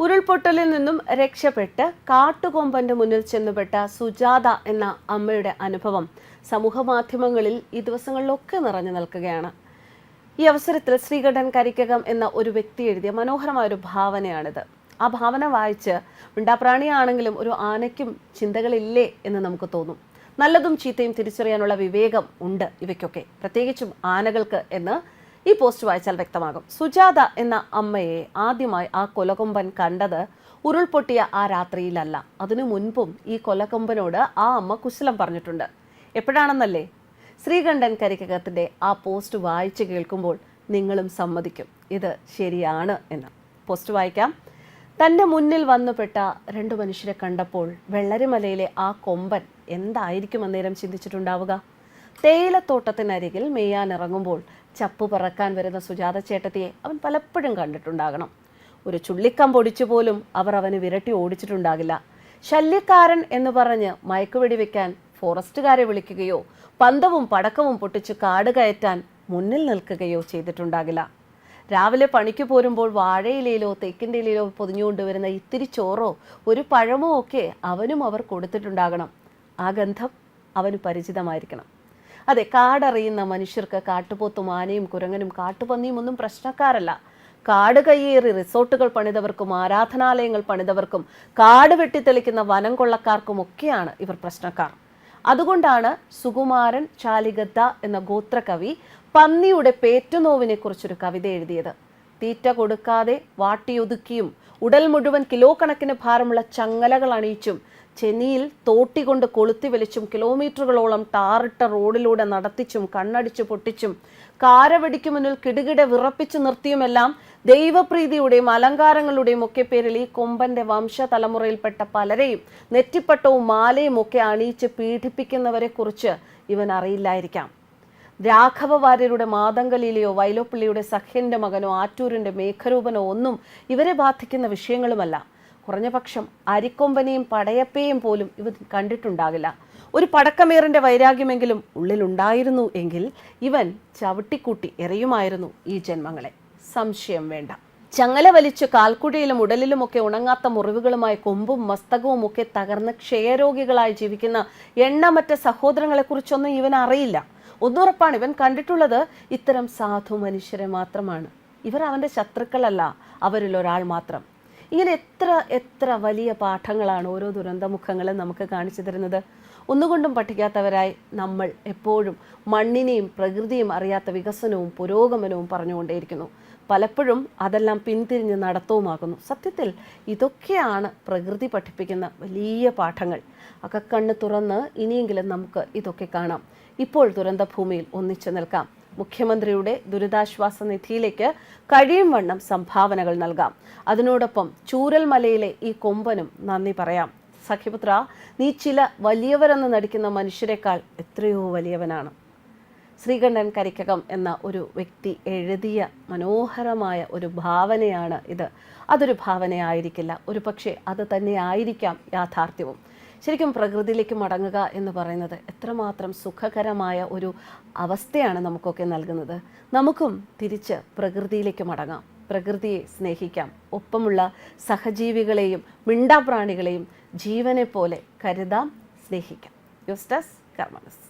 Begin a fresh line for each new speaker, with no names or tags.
ഉരുൾപൊട്ടലിൽ നിന്നും രക്ഷപ്പെട്ട് കാട്ടുകൊമ്പന്റെ മുന്നിൽ ചെന്നുപെട്ട സുജാത എന്ന അമ്മയുടെ അനുഭവം സമൂഹ മാധ്യമങ്ങളിൽ ഈ ദിവസങ്ങളിലൊക്കെ നിറഞ്ഞു നിൽക്കുകയാണ്. ഈ അവസരത്തിൽ ശ്രീകണ്ഠൻ കരിക്കകം എന്ന ഒരു വ്യക്തി എഴുതിയ മനോഹരമായ ഒരു ഭാവനയാണിത്. ആ ഭാവന വായിച്ച് മിണ്ടാപ്രാണിയാണെങ്കിലും ഒരു ആനയ്ക്കും ചിന്തകളില്ലേ എന്ന് നമുക്ക് തോന്നും. നല്ലതും ചീത്തയും തിരിച്ചറിയാനുള്ള വിവേകം ഉണ്ട് ഇവയ്ക്കൊക്കെ. പ്രത്യേകിച്ചും ആനകൾക്ക് എന്ന് ഈ പോസ്റ്റ് വായിച്ചാൽ വ്യക്തമാകും. സുജാത എന്ന അമ്മയെ ആദ്യമായി ആ കൊലകൊമ്പൻ കണ്ടത് ഉരുൾപൊട്ടിയ ആ രാത്രിയിലല്ല. അതിനു മുൻപും ഈ കൊലകൊമ്പനോട് ആ അമ്മ കുശലം പറഞ്ഞിട്ടുണ്ട്. എപ്പോഴാണെന്നല്ലേ? ശ്രീകണ്ഠൻ കരിക്കകത്തിന്റെ ആ പോസ്റ്റ് വായിച്ചു കേൾക്കുമ്പോൾ നിങ്ങളും സമ്മതിക്കും. ഇത് ശരിയാണ് എന്ന്. പോസ്റ്റ് വായിക്കാം. തന്റെ മുന്നിൽ വന്നുപെട്ട രണ്ട് മനുഷ്യരെ കണ്ടപ്പോൾ വെള്ളരിമലയിലെ ആ കൊമ്പൻ എന്തായിരിക്കും അന്നേരം ചിന്തിച്ചിട്ടുണ്ടാവുക? തേയിലത്തോട്ടത്തിനരികിൽ മെയ്യാൻ ഇറങ്ങുമ്പോൾ ചപ്പു പറക്കാൻ വരുന്ന സുജാത ചേട്ടത്തിയെ അവൻ പലപ്പോഴും കണ്ടിട്ടുണ്ടാകണം. ഒരു ചുള്ളിക്കം പൊടിച്ചു പോലും അവർ അവന് വിരട്ടി ഓടിച്ചിട്ടുണ്ടാകില്ല. ശല്യക്കാരൻ എന്ന് പറഞ്ഞ് മയക്കുവെടി വെക്കാൻ ഫോറസ്റ്റുകാരെ വിളിക്കുകയോ പന്തവും പടക്കവും പൊട്ടിച്ച് കാട് കയറ്റാൻ മുന്നിൽ നിൽക്കുകയോ ചെയ്തിട്ടുണ്ടാകില്ല. രാവിലെ പണിക്ക് പോരുമ്പോൾ വാഴയിലയിലോ തെക്കിന്റെ ഇലയിലോ പൊതിഞ്ഞുകൊണ്ടുവരുന്ന ഇത്തിരി ചോറോ ഒരു പഴമോ ഒക്കെ അവനും അവർ കൊടുത്തിട്ടുണ്ടാകണം. ആ ഗന്ധം അവന് പരിചിതമായിരിക്കണം. അതെ കാടറിയുന്ന മനുഷ്യർക്ക് കാട്ടുപോത്തും ആനയും കുരങ്ങനും കാട്ടുപന്നിയും ഒന്നും പ്രശ്നക്കാരല്ല. കാട് കയ്യേറി റിസോർട്ടുകൾ പണിതവർക്കും ആരാധനാലയങ്ങൾ പണിതവർക്കും കാട് വെട്ടിത്തെളിക്കുന്ന വനം കൊള്ളക്കാർക്കും ഒക്കെയാണ് ഇവർ പ്രശ്നക്കാർ. അതുകൊണ്ടാണ് സുകുമാരൻ ചാലിഗദ്ദ എന്ന ഗോത്രകവി പന്നിയുടെ പേറ്റുനോവിനെ കുറിച്ചൊരു കവിത എഴുതിയത്. തീറ്റ കൊടുക്കാതെ വാട്ടിയൊതുക്കിയും ഉടൽ മുഴുവൻ കിലോ കണക്കിന് ഭാരമുള്ള ചങ്ങലകൾ അണിയിച്ചും ചെന്നിയിൽ തോട്ടികൊണ്ട് കൊളുത്തി വലിച്ചും കിലോമീറ്ററുകളോളം ടാറിട്ട റോഡിലൂടെ നടത്തിച്ചും കണ്ണടിച്ചു പൊട്ടിച്ചും കാരവെടിക്ക് മുന്നിൽ കിടുകിട വിറപ്പിച്ചു നിർത്തിയുമെല്ലാം ദൈവപ്രീതിയുടെയും അലങ്കാരങ്ങളുടെയും ഒക്കെ പേരിൽ ഈ കൊമ്പന്റെ വംശതലമുറയിൽപ്പെട്ട പലരെയും നെറ്റിപ്പട്ടവും മാലയും ഒക്കെ അണിയിച്ച് പീഡിപ്പിക്കുന്നവരെ കുറിച്ച് ഇവൻ അറിയില്ലായിരിക്കാം. രാഘവ വാര്യരുടെ മാതങ്കലീലയോ വൈലോപ്പിള്ളിയുടെ സഖ്യന്റെ മകനോ ആറ്റൂരിന്റെ മേഘരൂപനോ ഒന്നും ഇവരെ ബാധിക്കുന്ന വിഷയങ്ങളുമല്ല. കുറഞ്ഞ പക്ഷം അരിക്കൊമ്പനെയും പടയപ്പയും പോലും ഇവർ കണ്ടിട്ടുണ്ടാകില്ല. ഒരു പടക്കമേറിന്റെ വൈരാഗ്യമെങ്കിലും ഉള്ളിലുണ്ടായിരുന്നു എങ്കിൽ ഇവൻ ചവിട്ടിക്കൂട്ടി എറിയുമായിരുന്നു ഈ ജന്മങ്ങളെ. സംശയം വേണ്ട. ചങ്ങല വലിച്ച് കാൽക്കുഴിയിലും ഉടലിലുമൊക്കെ ഉണങ്ങാത്ത മുറിവുകളുമായി കൊമ്പും മസ്തകവും ഒക്കെ തകർന്ന് ക്ഷയരോഗികളായി ജീവിക്കുന്ന എണ്ണമറ്റ സഹോദരങ്ങളെക്കുറിച്ചൊന്നും ഇവൻ അറിയില്ല. ഒന്നുറപ്പാണ് ഇവൻ കണ്ടിട്ടുള്ളത് ഇത്തരം സാധു മനുഷ്യരെ മാത്രമാണ്. ഇവർ അവന്റെ ശത്രുക്കളല്ല അവരിൽ ഒരാൾ മാത്രം. ഇങ്ങനെ എത്ര എത്ര വലിയ പാഠങ്ങളാണ് ഓരോ ദുരന്തമുഖങ്ങളും നമുക്ക് കാണിച്ചു തരുന്നത്. ഒന്നുകൊണ്ടും പഠിക്കാത്തവരായി നമ്മൾ എപ്പോഴും മണ്ണിനെയും പ്രകൃതിയും അറിയാത്ത വികസനവും പുരോഗമനവും പറഞ്ഞുകൊണ്ടേയിരിക്കുന്നു. പലപ്പോഴും അതെല്ലാം പിന്തിരിഞ്ഞ് നടത്തവുമാകുന്നു. സത്യത്തിൽ ഇതൊക്കെയാണ് പ്രകൃതി പഠിപ്പിക്കുന്ന വലിയ പാഠങ്ങൾ. അകക്കണ്ണ് തുറന്ന് ഇനിയെങ്കിലും നമുക്ക് ഇതൊക്കെ കാണാം. ഇപ്പോൾ ദുരന്തഭൂമിയിൽ ഒന്നിച്ചു നിൽക്കാം. മുഖ്യമന്ത്രിയുടെ ദുരിതാശ്വാസ നിധിയിലേക്ക് കഴിയും വണ്ണം സംഭാവനകൾ നൽകാം. അതിനോടൊപ്പം ചൂരൽമലയിലെ ഈ കൊമ്പനും നന്ദി പറയാം. സഖ്യപുത്ര നീ ചില വലിയവരെന്ന് നടിക്കുന്ന മനുഷ്യരെക്കാൾ എത്രയോ വലിയവനാണ്. ശ്രീകണ്ഠൻ കരിക്കകം എന്ന ഒരു വ്യക്തി എഴുതിയ മനോഹരമായ ഒരു ഭാവനയാണ് ഇത്. അതൊരു ഭാവനയായിരിക്കില്ല. ഒരു പക്ഷേ അത് തന്നെയായിരിക്കാം യാഥാർത്ഥ്യവും. ശരിക്കും പ്രകൃതിയിലേക്ക് മടങ്ങുക എന്ന് പറയുന്നത് എത്രമാത്രം സുഖകരമായ ഒരു അവസ്ഥയാണ് നമുക്കൊക്കെ നൽകുന്നത്. നമുക്കും തിരിച്ച് പ്രകൃതിയിലേക്ക് മടങ്ങാം. പ്രകൃതിയെ സ്നേഹിക്കാം. ഒപ്പമുള്ള സഹജീവികളെയും മിണ്ടാപ്രാണികളെയും ജീവനെ പോലെ കരുതാം സ്നേഹിക്കാം. യുസ്റ്റസ് കർമ്മസ്